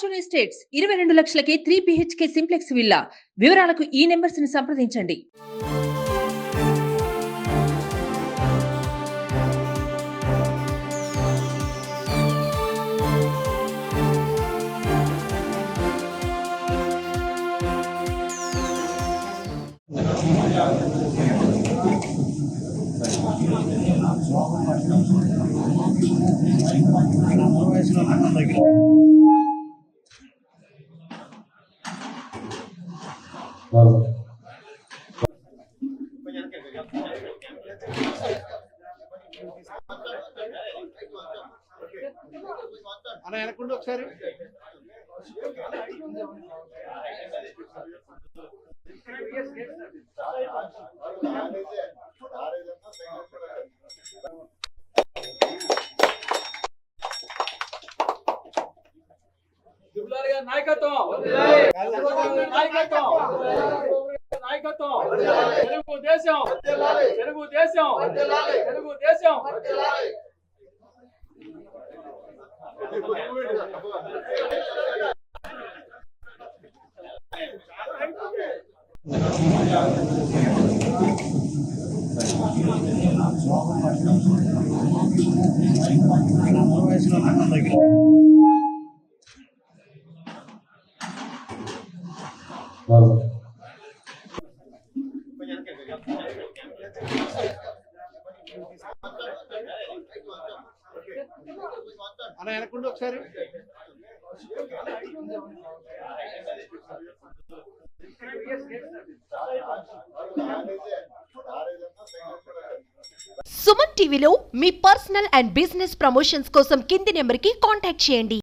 Fortune Estates ఇరవై రెండు లక్షలకే త్రీ బిహెచ్కే సింప్లెక్స్ విల్లా వివరాలకు ఈ నెంబర్స్ని సంప్రదించండి. అన్న వెనకుండా ఒకసారి దుబ్లారి గారి నాయకత్వం నాయకత్వం నాయకత్వం తెలుగు దేశం తెలుగు దేశం తెలుగు దేశం అన్న వెనకుండా ఒకసారి. సుమన్ టీవీలో మీ పర్సనల్ అండ్ బిజినెస్ ప్రమోషన్స్ కోసం కింది నెంబర్కి కాంటాక్ట్ చేయండి.